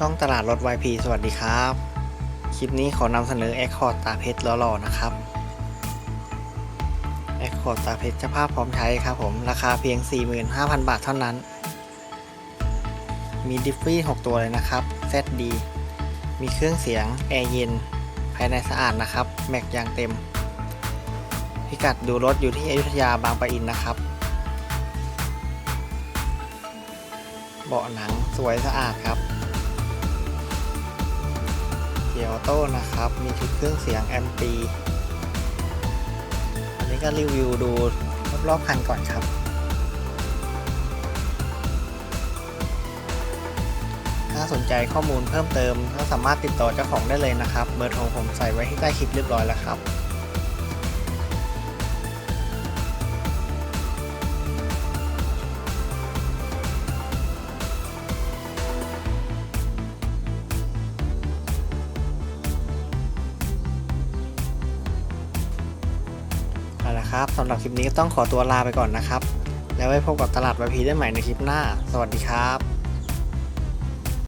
ช่องตลาดรถ YP สวัสดีครับ คลิปนี้ขอนำเสนอ a c c o r d ตาเพชรหล่อๆนะครับ a c c o r d ตาเพชรสภาพพร้อมใช้ครับผมราคาเพียง 45,000 บาทเท่านั้น มีดิฟฟี่6ตัวเลยนะครับ ZD มีเครื่องเสียง แอร์เย็น ภายในสะอาดนะครับ แม็กยางเต็ม พิกัดดูรถอยู่ที่อยุธยาบางปะอินนะครับเบาะหนังสวยสะอาดครับ กียร์ออโต้นะครับ มีชุดเครื่องเสียงแอมปีอันนี้ก็รีวิวดูรอบๆคันก่อนครับ ถ้าสนใจข้อมูลเพิ่มเติมก็สามารถติดต่อเจ้าของได้เลยนะครับ เบอร์โทรผมใส่ไว้ที่ใต้คลิปเรียบร้อยแล้วครับ เอาละครับสำหรับคลิปนี้ก็ต้องขอตัวลาไปก่อนนะครับ แล้วไว้พบกับตลาดวพีได้ใหม่ในคลิปหน้า สวัสดีครับ